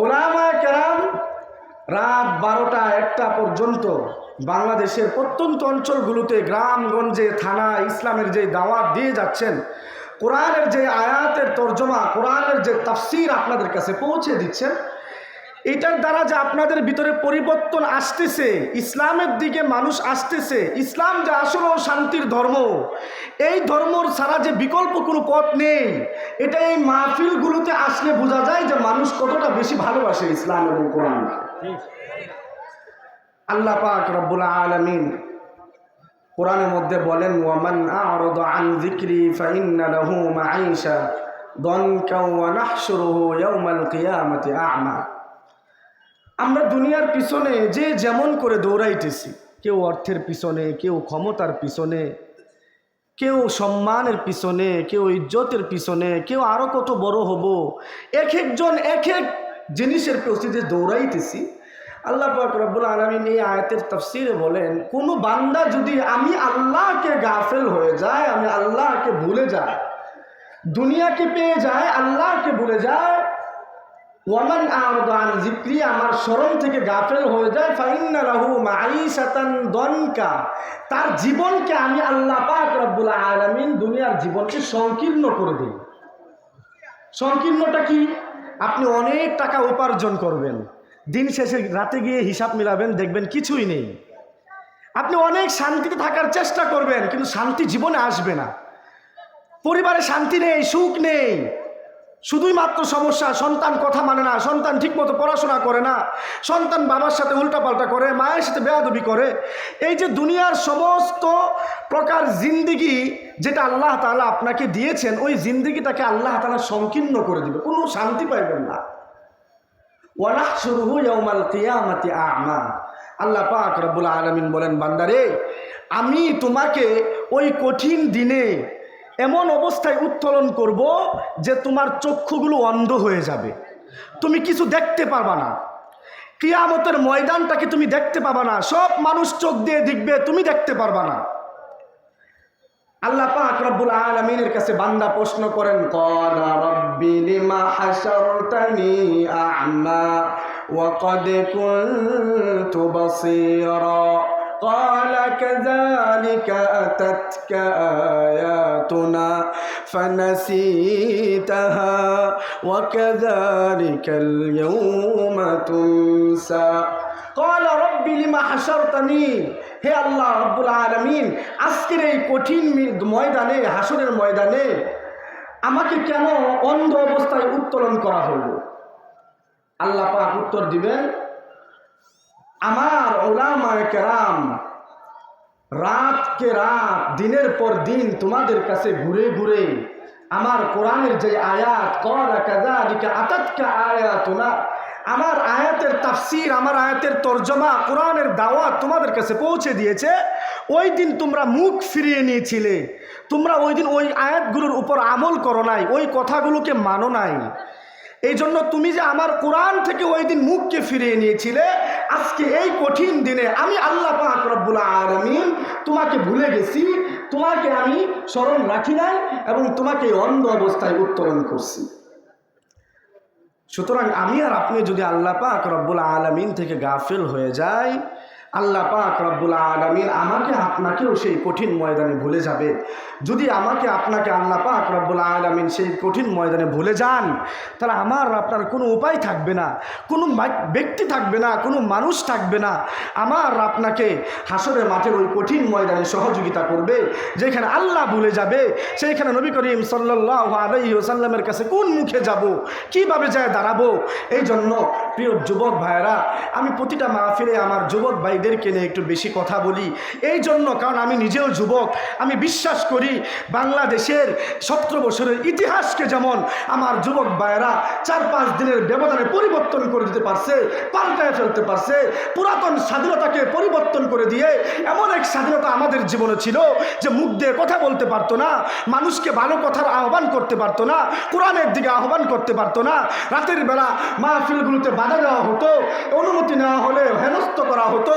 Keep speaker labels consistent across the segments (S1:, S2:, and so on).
S1: ওলামা কেরাম রাত বারোটা একটা পর্যন্ত বাংলাদেশের প্রত্যন্ত অঞ্চলগুলোতে, গ্রামগঞ্জে থানা ইসলামের যে দাওয়াত দিয়ে যাচ্ছেন, কোরআনের যে আয়াতের তর্জমা, কোরআনের যে তাফসির আপনাদের কাছে পৌঁছে দিচ্ছেন, এটার দ্বারা যে আপনাদের ভিতরে পরিবর্তন আসতেছে, ইসলামের দিকে মানুষ আসতেছে, ইসলাম যে আসলে শান্তির ধর্ম, এই ধর্মর ছাড়া যে বিকল্প কোনো পথ নেই। এটা এই মাহফিলগুলোতে আসলে বোঝা যায় যে মানুষ কতটা বেশি ভালোবাসে ইসলাম এবং কোরআনকে আল্লাহ পাক রব্বুল আলামিন কোরআনের মধ্যে বলেন, ওয়ামান আ'রাদা আন যিকরি ফাইন্না লাহু মাঈশা দনকা ওয়া নাহশুরুহু ইয়াওমাল কিয়ামাতি আ'মা। আমরা দুনিয়ার পিছনে যে যেমন করে দৌড়াইতেছি, কেউ অর্থের পিছনে, কেউ ক্ষমতার পিছনে কেউ সম্মানের পিছনে, কেউ ইজ্জতের পিছনে, কেউ আরও কত বড় হব? এক একজন এক এক জিনিসের প্রস্তুতি দৌড়াইতেছি। আল্লাহ রব্বুল আলমিন এই আয়াতের তফসিরে বলেন, কোনো বান্দা যদি আমি আল্লাহকে গাফেল হয়ে যায়, আমি আল্লাহকে ভুলে যাই দুনিয়াকে পেয়ে যায়, আল্লাহকে ভুলে যায় ওয়ামান আরদান জিক্রি আমার স্মরণ থেকে গাফেল হয়ে যায় ফাইন্না মাঈশাতান দনকা। তার জীবনকে আমি আল্লাহ পাক রব্বুল আলামিন দুনিয়ার জীবনকে সংকীর্ণ করে দিই। সংকীর্ণটা কি? আপনি অনেক টাকা উপার্জন করবেন। দিন শেষে রাতে গিয়ে হিসাব মিলাবেন, দেখবেন কিছুই নেই। আপনি অনেক শান্তিতে থাকার চেষ্টা করবেন, কিন্তু শান্তি জীবনে আসবে না। পরিবারে শান্তি নেই, সুখ নেই। শুধুই মাত্র সমস্যা, সন্তান কথা মানে না, সন্তান ঠিকমতো পড়াশোনা করে না, সন্তান বাবার সাথে উল্টাপাল্টা করে, মায়ের সাথে বেয়াদবি করে। এই যে দুনিয়ার সমস্ত প্রকার জিন্দিগি যেটা আল্লাহ তাআলা আপনাকে দিয়েছেন, ওই জিন্দিগিটাকে আল্লাহ তাআলা সংকীর্ণ করে দিবে। কোনো শান্তি পাইবেন না। ওয়ালাহ শুরু ইয়াউমাল কিয়ামাতি আ'মা। আল্লাহ পাক রব্বুল আলামিন বলেন, বান্দারে, আমি তোমাকে ওই কঠিন দিনে এমন অবস্থায় উত্তোলন করব যে তোমার চক্ষুগুলো অন্ধ হয়ে যাবে। তুমি কিছু দেখতে পারবা না। কিয়ামতের ময়দানটাকে তুমি দেখতে পাবা না। সব মানুষ চোখ দিয়ে দেখবে, তুমি দেখতে পারবা না। আল্লাহ পাক রব্বুল আলামিনের কাছে বান্দা প্রশ্ন করেন ক্বালা রাব্বি লিমা হাশারতানি আ'মা ওয়া ক্বাদ কুনতু বাসীরা? قال كذلك أتتك آياتنا فنسيتها وكذلك اليوم تنسى قال رب لما حشرتني হে আল্লাহ রব্বুল আলমিন আজকের এই কঠিন মি- ময়দানে হাসরের ময়দানে আমাকে কেন অন্ধ অবস্থায় উত্তোলন করা হলো আল্লাহ পাক উত্তর দিবেন আমার ওলামায় কেরাম রাতকে রাত, দিনের পর দিন তোমাদের কাছে ঘুরে ঘুরে আমার কোরআনের যে আয়াত আতাতকা আয়াতুনা, আমার আয়াতের তাফসির, আমার আয়াতের তর্জমা, কোরআনের দাওয়াত তোমাদের কাছে পৌঁছে দিয়েছে। ওই দিন তোমরা মুখ ফিরিয়ে নিয়েছিলে। তোমরা ওই দিন ওই আয়াতগুলোর উপর আমল করো নাই, ওই কথাগুলোকে মানো নাই। এই জন্য তুমি যে আমার কোরআন থেকে ওই দিন মুখকে ফিরিয়ে নিয়েছিলে, আজকে এই কঠিন দিনে আমি আল্লাহ পাক রব্বুল আলমিন তোমাকে ভুলে গেছি, তোমাকে আমি স্মরণ রাখি নাই এবং তোমাকে অন্ধ অবস্থায় উত্তোলন করছি। সুতরাং আমি আর আপনি যদি আল্লাহ পাক রব্বুল আলমিন থেকে গাফিল হয়ে যাই আল্লাহ পাক রব্বুল আলমিন আমাকে আপনাকেও সেই কঠিন ময়দানে ভুলে যাবে। যদি আমাকে আপনাকে আল্লাহ পাক রব্বুল আলমিন সেই কঠিন ময়দানে ভুলে যান, তাহলে আমার আপনার কোনো উপায় থাকবে না, কোনো ব্যক্তি থাকবে না, কোনো মানুষ থাকবে না। আমার আপনাকে হাসরের মাঠের ওই কঠিন ময়দানে সহযোগিতা করবে, যেখানে আল্লাহ ভুলে যাবে, সেইখানে নবী করিম সাল্লাহ আলহি ওসাল্লামের কাছে কোন মুখে যাব, কীভাবে যায় দাঁড়াবো এই জন্য প্রিয় যুবক ভাইয়েরা, আমি প্রতিটা মাহফিলে আমার যুবক ভাইদেরকে নিয়ে একটু বেশি কথা বলি। এই জন্য কারণ আমি নিজেও যুবক, আমি বিশ্বাস করি বাংলাদেশের সতেরো বছরের ইতিহাসকে যেমন আমার যুবক ভাইয়েরা চার পাঁচ দিনের ব্যবধানে পরিবর্তন করে দিতে পারছে, পাল্টায় ফেলতে পারছে, পুরাতন স্বাধীনতাকে পরিবর্তন করে দিয়ে এমন এক স্বাধীনতা আমাদের জীবনে ছিল যে মুখ দিয়ে কথা বলতে পারতো না, মানুষকে ভালো কথার আহ্বান করতে পারতো না, কোরআনের দিকে আহ্বান করতে পারতো না। রাতের বেলা মাহফিলগুলোতে বাধা দেওয়া হতো, অনুমতি নেওয়া হলে হেনস্থ করা হতো।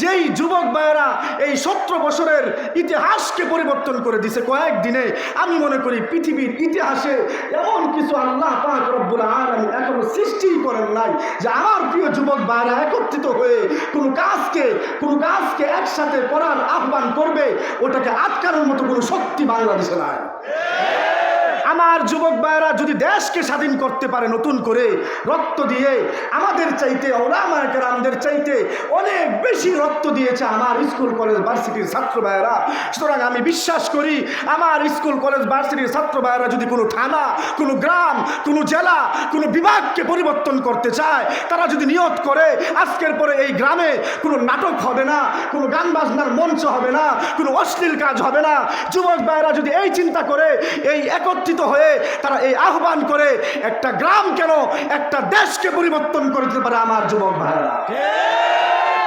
S1: যেই যুবক ভাইয়েরা এই সতেরো বছরের ইতিহাসকে পরিবর্তন করে দিছে কয়েকদিনে, আমি মনে করি পৃথিবীর ইতিহাসে এমন কিছু আল্লাহ এখনও সৃষ্টি করেন নাই যে আমার প্রিয় যুবক ভাইয়েরা একত্রিত হয়ে কোনো কাজকে কোনো কাজকে একসাথে করার আহ্বান করবে, ওটাকে আটকানোর মতো কোনো শক্তি বাংলাদেশে নাই। আমার যুবক ভাইয়েরা যদি দেশকে স্বাধীন করতে পারে নতুন করে, রক্ত দিয়ে আমাদের চাইতে ওলামায়কের আমাদের চাইতে অনেক বেশি রক্ত দিয়েছে আমার স্কুল, কলেজ, ভার্সিটির ছাত্র ভাইয়েরা। সুতরাং আমি বিশ্বাস করি, আমার স্কুল, কলেজ, ভার্সিটির ছাত্র ভাইয়েরা যদি কোনো থানা, কোনো গ্রাম, কোনো জেলা, কোনো বিভাগকে পরিবর্তন করতে চায়, তারা যদি নিয়ত করে, আজকের পরে এই গ্রামে কোনো নাটক হবে না, কোনো গান বাজনার মঞ্চ হবে না, কোনো অশ্লীল কাজ হবে না, যুবক ভাইয়েরা যদি এই চিন্তা করে, এই একত্রিত হয়ে তারা এই আহ্বান করে একটা গ্রাম কেন একটা দেশকে পরিবর্তন করে দিতে পারে আমার যুবক ভাইরা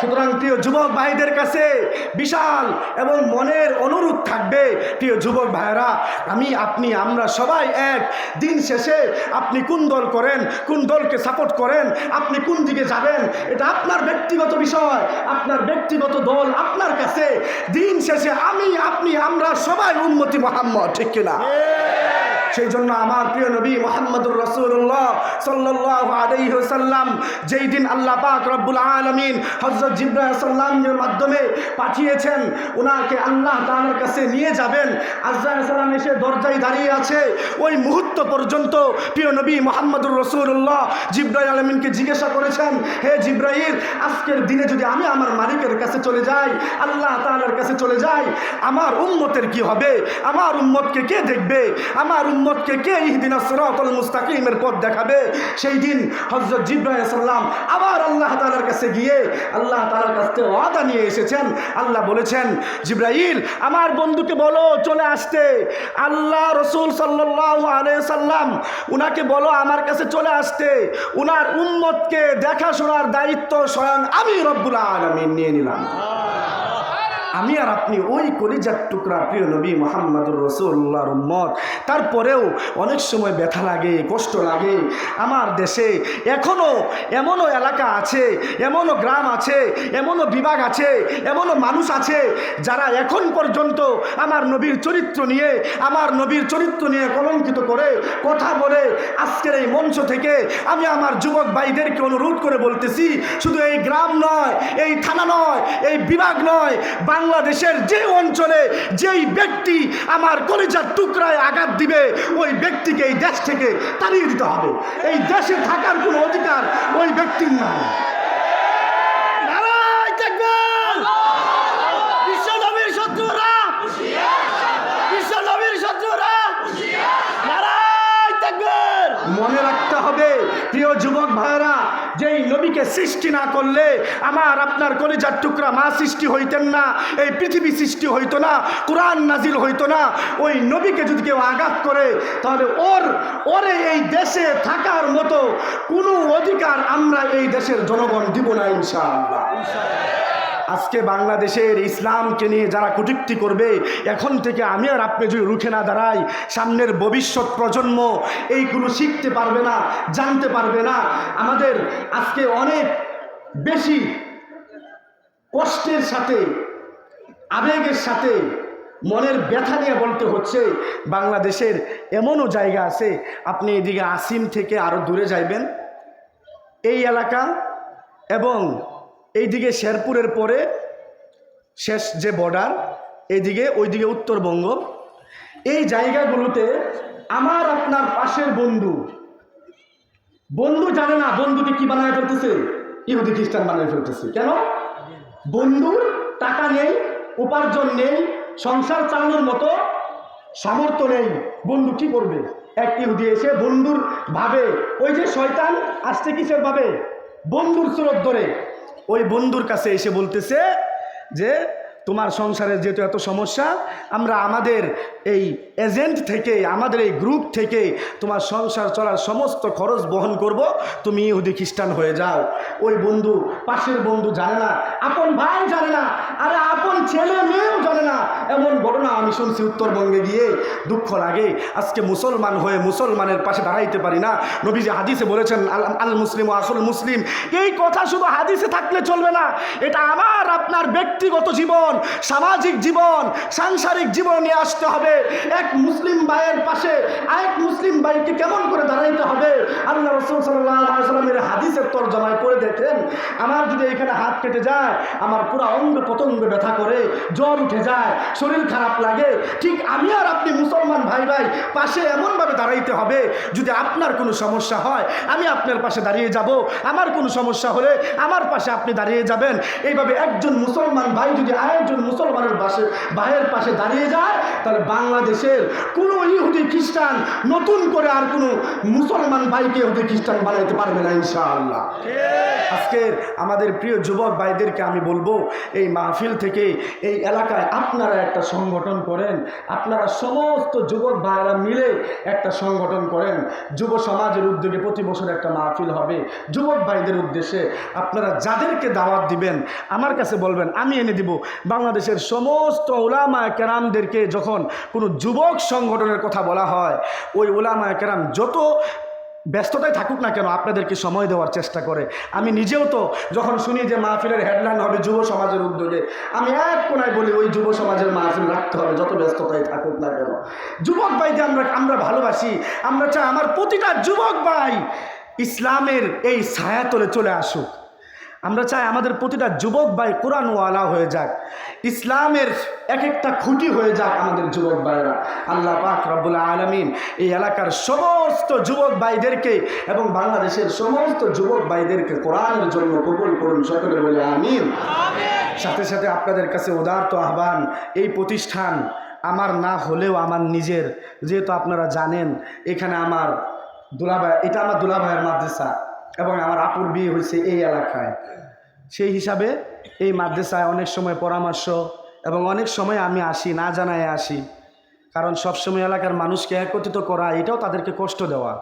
S1: সুতরাং প্রিয় যুবক ভাইদের কাছে বিশাল এবং মনের অনুরোধ থাকবে, প্রিয় যুবক ভাইরা আমি, আপনি, আমরা সবাই এক। দিন শেষে আপনি কোন দল করেন, কোন দলকে সাপোর্ট করেন, আপনি কোন দিকে যাবেন, এটা আপনার ব্যক্তিগত বিষয়, আপনার ব্যক্তিগত দল আপনার কাছে। দিন শেষে আমি, আপনি, আমরা সবাই উন্মতি মোহাম্মদ, ঠিক কিনা? সেই জন্য আমার প্রিয় নবী মোহাম্মদুর রসুল্লাহ সাল্লাহ আলাইসাল্লাম যেই দিন আল্লাহ পাক রব্বুল আলমিন হজরত জিব্রাহ সাল্লামের মাধ্যমে পাঠিয়েছেন ওনাকে আল্লাহ তাআলার কাছে নিয়ে যাবেন। আজরা সাল্লাম এসে দরজায় দাঁড়িয়ে আছে। ওই মুহূর্ত পর্যন্ত প্রিয় নবী মোহাম্মদুর রসুল্লাহ জিব্রাহ আলমিনকে জিজ্ঞাসা করেছেন, হে জিব্রাহির আজকের দিনে যদি আমি আমার মালিকের কাছে চলে যাই, আল্লাহ তাআলার কাছে চলে যাই, আমার উম্মতের কি হবে? আমার উম্মতকে কে দেখবে? আমার উম্মতকে কে ইহদিনা সিরাতাল মুস্তাকিমের পথ দেখাবে? সেই দিন হযরত জিব্রাইল সাল্লাম আবার আল্লাহ তাআলার কাছে গিয়ে আল্লাহ তাআলার কাছ থেকে ওয়াদা নিয়ে এসেছেন। আল্লাহ বলেছেন, জিব্রাইল, আমার বন্ধুকে বলো, চলে আসতে। আল্লাহ রসুল সাল্লাল্লাহু আলাইহি সাল্লাম উনাকে বলো, আমার কাছে চলে আসতে। উনার উম্মতকে দেখাশোনার দায়িত্ব স্বয়ং আমি রব্বুল আলামিন নিয়ে নিলাম। আমি আর আপনি ওই কলিজার টুকরা প্রিয় নবী মোহাম্মদুর রসুল্লাহর উম্মত। তারপরেও অনেক সময় ব্যথা লাগে, কষ্ট লাগে। আমার দেশে এখনও এমনও এলাকা আছে, এমনও গ্রাম আছে, এমনও বিভাগ আছে, এমনও মানুষ আছে যারা এখন পর্যন্ত আমার নবীর চরিত্র নিয়ে, আমার নবীর চরিত্র নিয়ে কলঙ্কিত করে কথা বলে আজকের এই মঞ্চ থেকে আমি আমার যুবক ভাইদেরকে অনুরোধ করে বলতেছি, শুধু এই গ্রাম নয়, এই থানা নয়, এই বিভাগ নয় বাংলাদেশের যে অঞ্চলে যেই ব্যক্তি আমার কলিজার টুকরায় আঘাত দিবে, ওই ব্যক্তিকে এই দেশ থেকে তাড়িয়ে দিতে হবে। এই দেশে থাকার কোনো অধিকার ওই ব্যক্তির নাই। মনে রাখতে হবে, প্রিয় যুবক ভাইরা যেই নবীকে সৃষ্টি না করলে আমার আপনার কলিজার টুকরা মা সৃষ্টি হইতেন না, এই পৃথিবী সৃষ্টি হইতো না, কোরআন নাজিল হইতো না, ওই নবীকে যদি কেউ আঘাত করে, তাহলে ওর, ওরে এই দেশে থাকার মতো কোনো অধিকার আমরা এই দেশের জনগণ দিব না ইনশাআল্লাহ। আজকে বাংলাদেশের ইসলামকে নিয়ে যারা কুটুক্তি করবে, এখন থেকে আমি আর আপনি যদি রুখে না দাঁড়াই, সামনের ভবিষ্যৎ প্রজন্ম এইগুলো শিখতে পারবে না, জানতে পারবে না। আমাদের আজকে অনেক বেশি কষ্টের সাথে, আবেগের সাথে, মনের ব্যথা নিয়ে বলতে হচ্ছে, বাংলাদেশের এমনও জায়গা আছে, আপনি এদিকে আসিম থেকে আরও দূরে যাইবেন। এই এলাকা এবং এইদিকে শেরপুরের পরে শেষ যে বর্ডার, এইদিকে, ওইদিকে উত্তরবঙ্গ। এই জায়গাগুলোতে আমার আপনার পাশের বন্ধু বন্ধু জানে না বন্ধুকে কি বানায় ফেলতেছে? ইহুদি, খ্রিস্টান বানায় ফেলতেছে। কেন? বন্ধুর টাকা নেই, উপার্জন নেই, সংসার চালানোর মতো সামর্থ্য নেই। বন্ধু কি করবে? এক ইহুদি এসে বন্ধুর ভাবে, ওই যে শয়তান আসছে কিসের ভাবে? বন্ধুর স্রোত ধরে। ওই বন্ধুর কাছে এসে বলতেছে যে তোমার সংসারে যেহেতু এত সমস্যা, আমরা আমাদের এই এজেন্ট থেকে, আমাদের এই গ্রুপ থেকে তোমার সংসার চলার সমস্ত খরচ বহন করব। তুমি ইহুদি খ্রিস্টান হয়ে যাও। ওই বন্ধু, পাশের বন্ধু জানে না, আপন ভাই জানে না, আরে আপন ছেলে মেয়েও জানে না। এমন ঘটনা আমি শুনছি উত্তরবঙ্গে গিয়ে, দুঃখ লাগে। আজকে মুসলমান হয়ে মুসলমানের পাশে দাঁড়াইতে পারি না। নবীজি হাদিসে বলেছেন, আল আল মুসলিম ও আসল মুসলিম। এই কথা শুধু হাদিসে থাকলে চলবে না। এটা আমার, আপনার ব্যক্তিগত জীবন। সামাজিক জীবন, সাংসারিক জীবন আসতে হবে। এক মুসলিম ভাইয়ের পাশে আরেক মুসলিম ভাইকে কেমন করে দাঁড়াইতে হবে? আল্লাহ রসুল সাল্লামের হাদিসের তর্জমায় পড়ে দেখেন, আমার যদি এখানে হাত কেটে যায়, আমার পুরো অঙ্গ পতঙ্গ ব্যথা করে, জ্বর উঠে যায়, শরীর খারাপ লাগে, ঠিক আমি আর আপনি মুসলমান ভাই ভাই পাশে এমনভাবে দাঁড়াইতে হবে, যদি আপনার কোনো সমস্যা হয়, আমি আপনার পাশে দাঁড়িয়ে যাব। আমার কোনো সমস্যা হলে আমার পাশে আপনি দাঁড়িয়ে যাবেন। এইভাবে একজন মুসলমান ভাই যদি আরেকজন মুসলমানের পাশে ভাইয়ের পাশে দাঁড়িয়ে যায়, তাহলে বাংলাদেশের কোনো ইহুদি খ্রিস্টান নতুন করে আর কোনো মুসলমান ভাইকে ইহুদি খ্রিস্টান বানাইতে পারবে না, ইনশাআল্লাহ। আজকের আমাদের প্রিয় যুবক ভাইদেরকে আমি বলব, এই মাহফিল থেকে এই এলাকায় আপনারা একটা সংগঠন করেন, আপনারা সমস্ত যুবক ভাইরা মিলে একটা সংগঠন করেন। যুব সমাজের উদ্যোগে প্রতি বছর একটা মাহফিল হবে। যুবক ভাইদের উদ্দেশ্যে আপনারা যাদেরকে দাওয়াত দিবেন, আমার কাছে বলবেন, আমি এনে দিব। বাংলাদেশের সমস্ত ওলামা কেরামদেরকে যখন কোনো যুবক সংগঠনের কথা বলা হয়, ওই ওলামা কেরাম যত ব্যস্ততায় থাকুক না কেন আপনাদেরকে সময় দেওয়ার চেষ্টা করে। আমি নিজেও তো যখন শুনি যে মাহফিলের হেডলাইন হবে যুব সমাজের উদ্যোগে, আমি এক কোনায় বলি, ওই যুব সমাজের মাহফিল রাখতে হবে যত ব্যস্ততায় থাকুক না কেন। যুবক ভাইকে আমরা আমরা ভালোবাসি। আমরা চাই আমার প্রতিটা যুবক ভাই ইসলামের এই ছায়াতলে চলে আসুক। আমরা চাই আমাদের প্রতিটা যুবক ভাই কোরআনওয়ালা হয়ে যাক ইসলামের এক একটা খুঁটি হয়ে যাক আমাদের যুবক ভাইরা আল্লাহ পাক রব্বুল আলমিন এই এলাকার সমস্ত যুবক ভাইদেরকে এবং বাংলাদেশের সমস্ত যুবক ভাইদেরকে কোরআনের জন্য কবুল করুন সকলে বলে আমিন। সাথে সাথে আপনাদের কাছে উদারত আহ্বান এই প্রতিষ্ঠান আমার না হলেও আমার নিজের যেহেতু আপনারা জানেন এখানে আমার দুলাভাই এটা আমার দুলাভাইয়ের মাদ্রাসা। এবং আমার আপুর বিয়ে হয়েছে এই এলাকায়। সেই হিসাবে এই মাদ্রাসায় অনেক সময় পরামর্শ এবং অনেক সময় আমি আসি, না জানায় আসি। কারণ সবসময় এলাকার মানুষকে একত্রিত করা, এটাও তাদেরকে কষ্ট দেওয়া।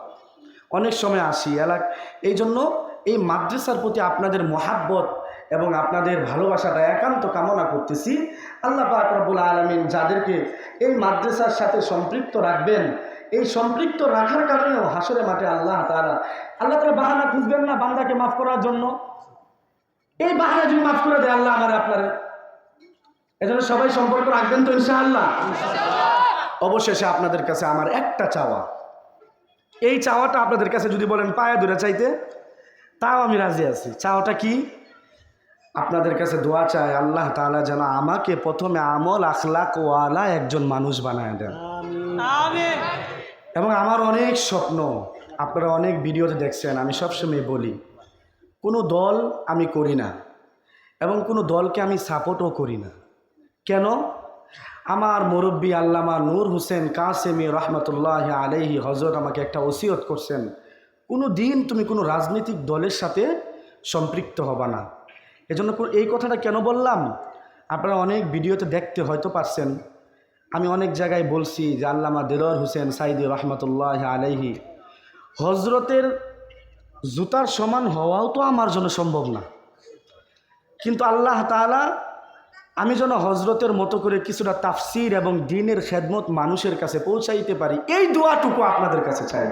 S1: অনেক সময় আসি, এলাক এই জন্য এই মাদ্রাসার প্রতি আপনাদের মহাব্বত এবং আপনাদের ভালোবাসাটা একান্ত কামনা করতেছি। আল্লাহ পাক আলমিন যাদেরকে এই মাদ্রাসার সাথে সম্পৃক্ত রাখবেন এই সম্পৃক্ত রাখার কারণেও হাসরে মাঠে আল্লাহ তারা আল্লাহ তারা বাহানা খুঁজবেন না বান্দাকে মাফ করার জন্য। এই বাহানা যদি মাফ করে দেয় আল্লাহ আমার আপনার। এজন্য সবাই সম্পর্ক রাখবেন তো ইনশাআল্লাহ। অবশেষে আপনাদের কাছে আমার একটা চাওয়া। এই চাওয়াটা আপনাদের কাছে যদি বলেন পায়ে দূরে চাইতে তাও আমি রাজি আছি। চাওয়াটা কি? আপনাদের কাছে দোয়া চাই আল্লাহ তাআলা যেন আমাকে প্রথমে আমল আখলাক ওয়ালা একজন মানুষ বানায় দেন। এবং আমার অনেক স্বপ্ন, আপনারা অনেক ভিডিওতে দেখছেন, আমি সবসময় বলি, কোনো দল আমি করি না এবং কোনো দলকে আমি সাপোর্টও করি না। কেন? আমার মুরব্বী আল্লামা নূর হোসেন কাসেমি রহমতুল্লাহ আলহি হজরত আমাকে একটা ওসিয়ত করছেন, কোনো দিন তুমি কোনো রাজনৈতিক দলের সাথে সম্পৃক্ত হবা না। এজন্য এই কথাটা কেন বললাম? আপনারা অনেক ভিডিওতে দেখতে হয়তো পারছেন আমি অনেক জায়গায় বলছি যে আল্লামা দেলর হোসেন সাইদি রহমতুল্লাহ আলহি হজরতের জুতার সমান হওয়াও তো আমার জন্য সম্ভব না। কিন্তু আল্লাহ তাআলা আমি যেন হজরতের মতো করে কিছুটা তাফসির এবং দিনের খেদমত মানুষের কাছে পৌঁছাইতে পারি এই দোয়াটুকু আপনাদের কাছে চাই?